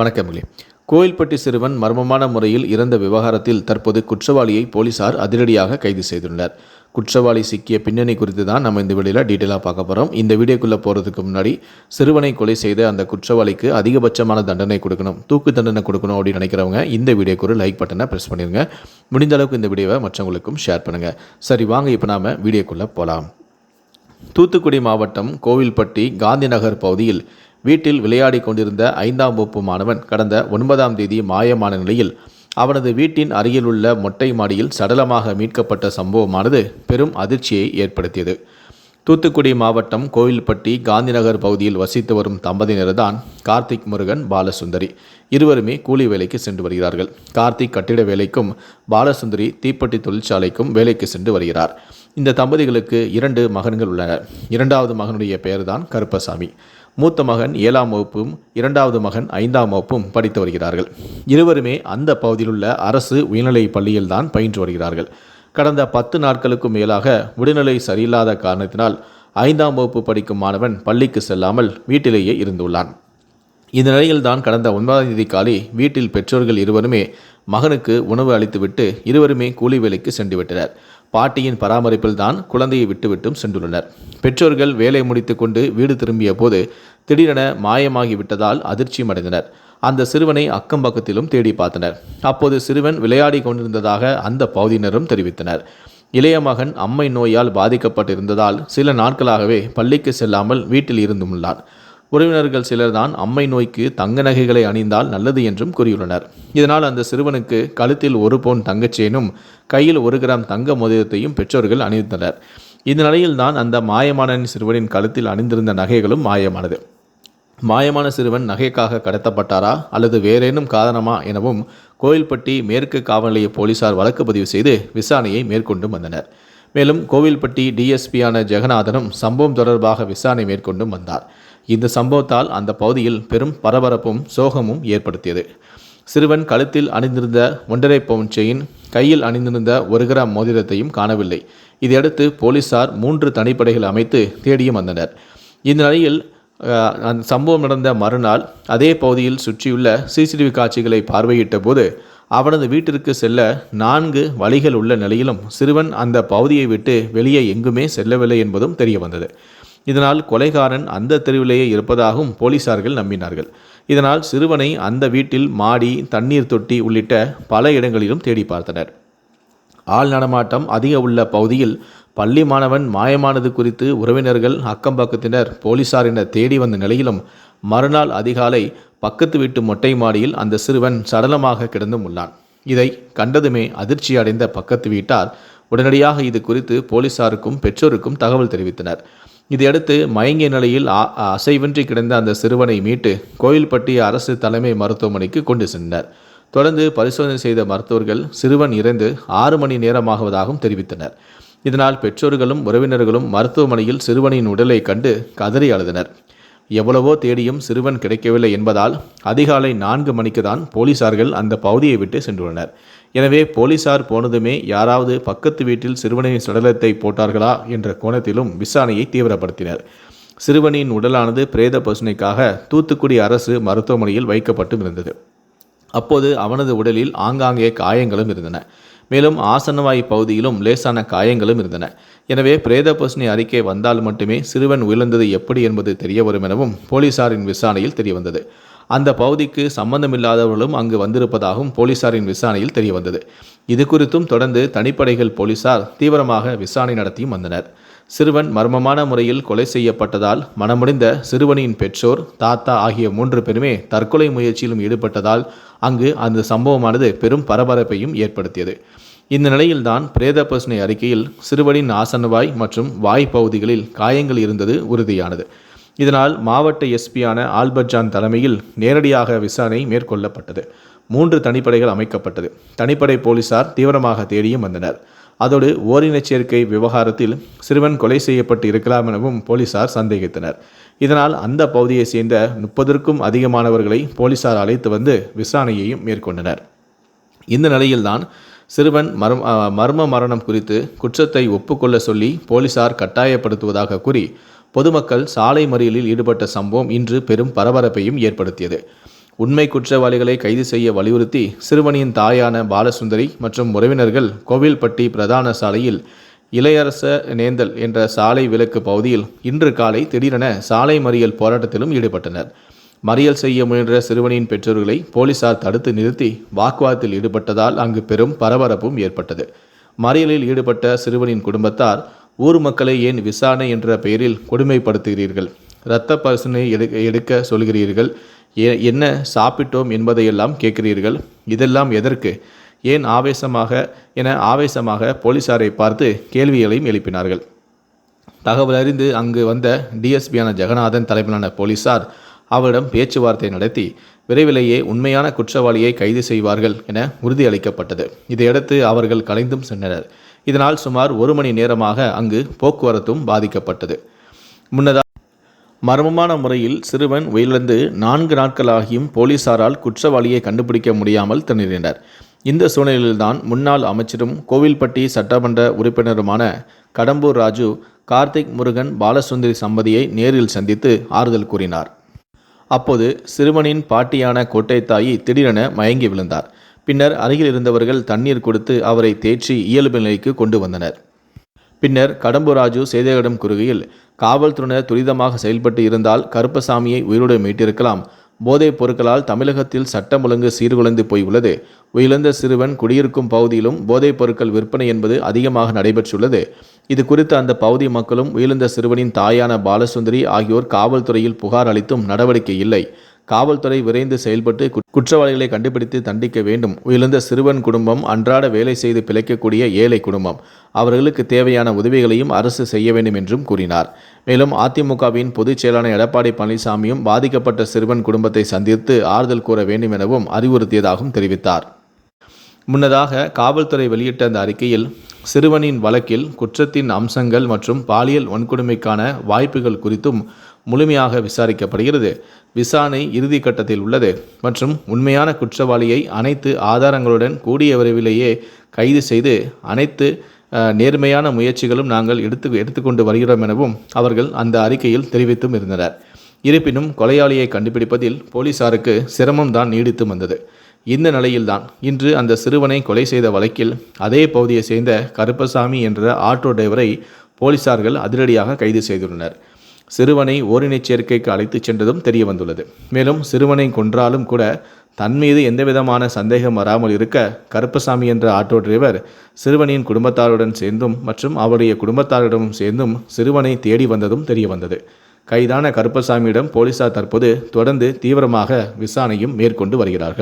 வணக்கமில்லை கோயில்பட்டி சிறுவன் மர்மமான முறையில் இறந்த விவகாரத்தில் தற்போது குற்றவாளியை போலீசார் அதிரடியாக கைது செய்துள்ளனர். குற்றவாளி சிக்கிய பின்னணி குறித்து தான் நம்ம இந்த வீடியோவில் டீட்டெயிலாக பார்க்க போகிறோம் இந்த வீடியோக்குள்ளே போகிறதுக்கு முன்னாடி சிறுவனை கொலை செய்த அந்த குற்றவாளிக்கு அதிகபட்சமான தண்டனை கொடுக்கணும் தூக்கு தண்டனை கொடுக்கணும் அப்படின்னு நினைக்கிறவங்க இந்த வீடியோக்கு ஒரு லைக் பட்டனை ப்ரெஸ் பண்ணிடுங்க முடிந்த அளவுக்கு இந்த வீடியோவை மற்றவங்களுக்கும் ஷேர் பண்ணுங்கள் சரி வாங்க இப்போ நாம் வீடியோக்குள்ளே போகலாம் தூத்துக்குடி மாவட்டம் கோவில்பட்டி காந்தி நகர் பகுதியில் வீட்டில் விளையாடி கொண்டிருந்த ஐந்தாம் வகுப்பு மாணவன் கடந்த ஒன்பதாம் தேதி மாயமான நிலையில் அவனது வீட்டின் அருகிலுள்ள மொட்டை மாடியில் சடலமாக மீட்கப்பட்ட சம்பவமானது பெரும் அதிர்ச்சியை ஏற்படுத்தியது. தூத்துக்குடி மாவட்டம் கோவில்பட்டி காந்திநகர் பகுதியில் வசித்து வரும் தம்பதியினர்தான் கார்த்திக் முருகன் பாலசுந்தரி இருவருமே கூலி வேலைக்கு சென்று வருகிறார்கள். கார்த்திக் கட்டிட வேலைக்கும் பாலசுந்தரி தீப்பெட்டி தொழிற்சாலைக்கும் வேலைக்கு சென்று வருகிறார். இந்த தம்பதிகளுக்கு இரண்டு மகன்கள் உள்ளனர். இரண்டாவது மகனுடைய பெயர்தான் கருப்பசாமி. மூத்த மகன் ஏழாம் வகுப்பும் இரண்டாவது மகன் ஐந்தாம் வகுப்பும் படித்து வருகிறார்கள். இருவருமே அந்த பகுதியில் உள்ள அரசு உயர்நிலைப் பள்ளியில்தான் பயின்று வருகிறார்கள். கடந்த பத்து நாட்களுக்கும் மேலாக உடல்நிலை சரியில்லாத காரணத்தினால் ஐந்தாம் வகுப்பு படிக்கும் மாணவன் பள்ளிக்கு செல்லாமல் வீட்டிலேயே இருந்துள்ளான். இந்த நிலையில்தான் கடந்த ஒன்பதாம் தேதி காலை வீட்டில் பெற்றோர்கள் இருவருமே மகனுக்கு உணவு அளித்துவிட்டு இருவருமே கூலி வேலைக்கு சென்று விட்டனர் பாட்டியின் பராமரிப்பில் தான் குழந்தையை விட்டுவிட்டும் சென்றுள்ளனர். பெற்றோர்கள் வேலை முடித்துக்கொண்டு வீடு திரும்பிய போது திடீரென மாயமாகி விட்டதால் அதிர்ச்சியமடைந்தனர். அந்த சிறுவனை அக்கம் பக்கத்திலும் தேடி பார்த்தனர். அப்போது சிறுவன் விளையாடி கொண்டிருந்ததாக அந்த பகுதியினரும் தெரிவித்தனர். இளைய மகன் அம்மை நோயால் பாதிக்கப்பட்டிருந்ததால் சில நாட்களாகவே பள்ளிக்கு செல்லாமல் வீட்டில் இருந்துள்ளான் உறவினர்கள் சிலர்தான் அம்மை நோய்க்கு தங்க நகைகளை அணிந்தால் நல்லது என்றும் கூறியுள்ளனர். இதனால் அந்த சிறுவனுக்கு கழுத்தில் ஒரு பவுன் தங்கச்சேனும் கையில் ஒரு கிராம் தங்க மோதிரத்தையும் பெற்றோர்கள் அணிந்தனர் இந்த நிலையில்தான் அந்த மாயமான சிறுவனின் கழுத்தில் அணிந்திருந்த நகைகளும் மாயமானது. மாயமான சிறுவன் நகைக்காக கடத்தப்பட்டாரா? அல்லது வேறேனும் காரணமா எனவும் கோவில்பட்டி மேற்கு காவல் நிலைய போலீசார் வழக்கு பதிவு செய்து விசாரணையை மேற்கொண்டு வந்தனர். மேலும் கோவில்பட்டி டிஎஸ்பியான ஜெகநாதனும் சம்பவம் தொடர்பாக விசாரணை மேற்கொண்டும் வந்தார். இந்த சம்பவத்தால் அந்த பகுதியில் பெரும் பரபரப்பும் சோகமும் ஏற்படுத்தியது. சிறுவன் கழுத்தில் அணிந்திருந்த ஒன்றரை பவுன் செயின் கையில் அணிந்திருந்த ஒரு கிராம் மோதிரத்தையும் காணவில்லை. இதையடுத்து போலீசார் மூன்று தனிப்படைகள் அமைத்து தேடியும் வந்தனர். இந்த நிலையில் அந்த சம்பவம் நடந்த மறுநாள் அதே பகுதியில் சுற்றியுள்ள சிசிடிவி காட்சிகளை பார்வையிட்ட போது அவனது வீட்டிற்கு செல்ல நான்கு வழிகள் உள்ள நிலையிலும் சிறுவன் அந்த பகுதியை விட்டு வெளியே எங்குமே செல்லவில்லை என்பதும் தெரிய வந்தது. இதனால் கொலைகாரன் அந்த தெருவிலேயே இருப்பதாகவும் போலீசார்கள் நம்பினார்கள். இதனால் சிறுவனை அந்த வீட்டில் மாடி தண்ணீர் தொட்டி உள்ளிட்ட பல இடங்களிலும் தேடி பார்த்தனர். ஆள் நடமாட்டம் அதிக உள்ள பகுதியில் பள்ளி மாணவன் மாயமானது குறித்து உறவினர்கள் அக்கம்பக்கத்தினர் போலீசாரினர் தேடி வந்த நிலையிலும் மறுநாள் அதிகாலை பக்கத்து வீட்டு மொட்டை மாடியில் அந்த சிறுவன் சடலமாக கிடந்தும் உள்ளான். இதை கண்டதுமே அதிர்ச்சி அடைந்த பக்கத்து வீட்டார் உடனடியாக இது குறித்து போலீசாருக்கும் பெற்றோருக்கும் தகவல் தெரிவித்தனர். இதையடுத்து மயங்கிய நிலையில் அ- அசைவின்றி கிடந்த அந்த சிறுவனை மீட்டு கோயில்பட்டி அரசு தலைமை மருத்துவமனைக்கு கொண்டு சென்றனர். தொடர்ந்து பரிசோதனை செய்த மருத்துவர்கள் சிறுவன் இறந்து ஆறு மணி நேரமாகுவதாகவும் தெரிவித்தனர். இதனால் பெற்றோர்களும் உறவினர்களும் மருத்துவமனையில் சிறுவனின் உடலை கண்டு கதறி அழுதனர். எவ்வளவோ தேடியும் சிறுவன் கிடைக்கவில்லை என்பதால் அதிகாலை நான்கு மணிக்கு தான் போலீசார்கள் அந்த பகுதியை விட்டு சென்றுள்ளனர். எனவே போலீசார் போனதுமே யாராவது பக்கத்து வீட்டில் சிறுவனின் சடலத்தை போட்டார்களா என்ற கோணத்திலும் விசாரணையை தீவிரப்படுத்தினர். சிறுவனின் உடலானது பிரேத பசுனைக்காக தூத்துக்குடி அரசு மருத்துவமனையில் வைக்கப்பட்டும் இருந்தது. அப்போது அவனது உடலில் ஆங்காங்கே காயங்களும் இருந்தன. மேலும் ஆசனவாய் பகுதியிலும் லேசான காயங்களும் இருந்தன. எனவே பிரேத பசுனி அறிக்கை வந்தால் மட்டுமே சிறுவன் உயிர்ந்தது எப்படி என்பது தெரிய வரும் எனவும் போலீசாரின் விசாரணையில் தெரியவந்தது அந்த பகுதிக்கு சம்பந்தமில்லாதவர்களும் அங்கு வந்திருப்பதாகவும் போலீசாரின் விசாரணையில் தெரியவந்தது இது குறித்தும் தொடர்ந்து தனிப்படைகள் போலீசார் தீவிரமாக விசாரணை நடத்தியும் வந்தனர். சிறுவன் மர்மமான முறையில் கொலை செய்யப்பட்டதால் மனமுடிந்த சிறுவனின் பெற்றோர் தாத்தா ஆகிய மூன்று பேருமே தற்கொலை முயற்சியிலும் ஈடுபட்டதால் அங்கு அந்த சம்பவமானது பெரும் பரபரப்பையும் ஏற்படுத்தியது. இந்த நிலையில்தான் பிரேத பசுனை அறிக்கையில் சிறுவனின் ஆசனவாய் மற்றும் வாய் பகுதிகளில் காயங்கள் இருந்தது உறுதியானது. இதனால் மாவட்ட எஸ்பியான ஆல்பர்ட் ஜான் தலைமையில் நேரடியாக விசாரணை மேற்கொள்ளப்பட்டது. மூன்று தனிப்படைகள் அமைக்கப்பட்டது. தனிப்படை போலீசார் தீவிரமாக தேடியும் வந்தனர். அதோடு ஓரினச் சேர்க்கை விவகாரத்தில் சிறுவன் கொலை செய்யப்பட்டு இருக்கலாம் எனவும் போலீசார் சந்தேகித்தனர். இதனால் அந்த பகுதியைச் சேர்ந்த முப்பதற்கும் அதிகமானவர்களை போலீசார் அழைத்து வந்து விசாரணையையும் மேற்கொண்டனர். இந்த நிலையில்தான் சிறுவன் மர்ம மர்ம மரணம் குறித்து குற்றத்தை ஒப்புக்கொள்ள சொல்லி போலீசார் கட்டாயப்படுத்துவதாக கூறி பொதுமக்கள் சாலை மறியலில் ஈடுபட்ட சம்பவம் இன்று பெரும் பரபரப்பையும் ஏற்படுத்தியது. உண்மை குற்றவாளிகளை கைது செய்ய வலியுறுத்தி சிறுவனின் தாயான பாலசுந்தரி மற்றும் உறவினர்கள் கோவில்பட்டி பிரதான சாலையில் இளையரச நேந்தல் என்ற சாலை விலக்கு பகுதியில் இன்று காலை திடீரென சாலை மறியல் போராட்டத்திலும் ஈடுபட்டனர். மறியல் செய்ய முயன்ற சிறுவனின் பெற்றோர்களை போலீசார் தடுத்து நிறுத்தி வாக்குவாதத்தில் ஈடுபட்டதால் அங்கு பெரும் பரபரப்பும் ஏற்பட்டது. மறியலில் ஈடுபட்ட சிறுவனின் குடும்பத்தார் ஊர் மக்களை ஏன் விசாரணை என்ற பெயரில் கொடுமைப்படுத்துகிறீர்கள்? இரத்த பரிசனை எடுக்க எடுக்க சொல்கிறீர்கள். என்ன சாப்பிட்டோம் என்பதையெல்லாம் கேட்கிறீர்கள். இதெல்லாம் எதற்கு? ஏன் ஆவேசமாக என ஆவேசமாக போலீசாரை பார்த்து கேள்விகளையும் எழுப்பினார்கள். தகவல் அறிந்து அங்கு வந்த டிஎஸ்பியான ஜெகநாதன் தலைமையிலான போலீசார் அவரிடம் பேச்சுவார்த்தை நடத்தி விரைவிலேயே உண்மையான குற்றவாளியை கைது செய்வார்கள் என உறுதியளிக்கப்பட்டது. இதையடுத்து அவர்கள் கலைந்தும் சென்றனர். இதனால் சுமார் ஒரு மணி நேரமாக அங்கு போக்குவரத்தும் பாதிக்கப்பட்டது. முன்னதாக மர்மமான முறையில் சிறுவன் உயிரிழந்து நான்கு நாட்களாகியும் போலீசாரால் குற்றவாளியை கண்டுபிடிக்க முடியாமல் திணறினர். இந்த சூழ்நிலையில்தான் முன்னாள் அமைச்சரும் கோவில்பட்டி சட்டமன்ற உறுப்பினருமான கடம்பூர் ராஜு கார்த்திக் முருகன் பாலசுந்தரி சம்பதியை நேரில் சந்தித்து ஆறுதல் கூறினார். அப்போது சிறுவனின் பாட்டியான கோட்டைத்தாயி திடீரென மயங்கி விழுந்தார். பின்னர் அருகில் இருந்தவர்கள் தண்ணீர் கொடுத்து அவரை தேற்றி இயல்பு நிலைக்கு கொண்டு வந்தனர். பின்னர் கடம்புராஜு செய்தியாளரிடம் கூறுகையில் காவல்துறையினர் துரிதமாக செயல்பட்டு இருந்தால் கருப்பசாமியை உயிரோடு மீட்டிருக்கலாம். போதைப் பொருட்களால் தமிழகத்தில் சட்டம் ஒழுங்கு சீர்குலைந்து போய் உள்ளது உயிரிழந்த சிறுவன் குடியிருக்கும் பகுதியிலும் போதைப் பொருட்கள் விற்பனை என்பது அதிகமாக நடைபெற்றுள்ளது. இது குறித்து அந்த பகுதி மக்களும் உயிரிழந்த சிறுவனின் தாயான பாலசுந்தரி ஆகியோர் காவல்துறையில் புகார் அளித்தும் நடவடிக்கை இல்லை. காவல்துறை விரைந்து செயல்பட்டு குற்றவாளிகளை கண்டுபிடித்து தண்டிக்க வேண்டும். உயிரிழந்த சிறுவன் குடும்பம் அன்றாட வேலை செய்து பிழைக்கக்கூடிய ஏழை குடும்பம். அவர்களுக்கு தேவையான உதவிகளையும் அரசு செய்ய வேண்டும் என்றும் கூறினார். மேலும் அதிமுகவின் பொதுச் செயலாளர் எடப்பாடி பழனிசாமியும் பாதிக்கப்பட்ட சிறுவன் குடும்பத்தை சந்தித்து ஆறுதல் கூற வேண்டும் எனவும் அறிவுறுத்தியதாகவும் தெரிவித்தார். முன்னதாக காவல்துறை வெளியிட்ட அந்த அறிக்கையில் சிறுவனின் வழக்கில் குற்றத்தின் அம்சங்கள் மற்றும் பாலியல் வன்கொடுமைக்கான வாய்ப்புகள் குறித்தும் முழுமையாக விசாரிக்கப்படுகிறது. விசாரணை இறுதி கட்டத்தில் உள்ளது. மற்றும் உண்மையான குற்றவாளியை அனைத்து ஆதாரங்களுடன் கூடிய விரைவிலேயே கைது செய்து அனைத்து நேர்மையான முயற்சிகளும் நாங்கள் எடுத்து எடுத்துக்கொண்டு வருகிறோம் எனவும் அவர்கள் அந்த அறிக்கையில் தெரிவித்தும் இருந்தனர். இருப்பினும் கொலையாளியை கண்டுபிடிப்பதில் போலீசாருக்கு சிரமம்தான் நீடித்து வந்தது. இந்த நிலையில்தான் இன்று அந்த சிறுவனை கொலை செய்த வழக்கில் அதே பகுதியை சேர்ந்த கருப்பசாமி என்ற ஆட்டோ டிரைவரை போலீசார்கள் அதிரடியாக கைது செய்துள்ளனர். சிறுவனை ஓரினைச் சேர்க்கைக்கு அழைத்துச் சென்றதும் தெரிய வந்துள்ளது மேலும் சிறுவனை கொன்றாலும் கூட தன் மீது எந்தவிதமான சந்தேகம் வராமல் இருக்க கருப்பசாமி என்ற ஆட்டோ டிரைவர் சிறுவனின் குடும்பத்தாருடன் சேர்ந்தும் மற்றும் அவருடைய குடும்பத்தாரிடமும் சேர்ந்தும் சிறுவனை தேடி வந்ததும் தெரிய வந்தது கைதான கருப்பசாமியிடம் போலீசார் தற்போது தொடர்ந்து தீவிரமாக விசாரணையும் மேற்கொண்டு வருகிறார்கள்.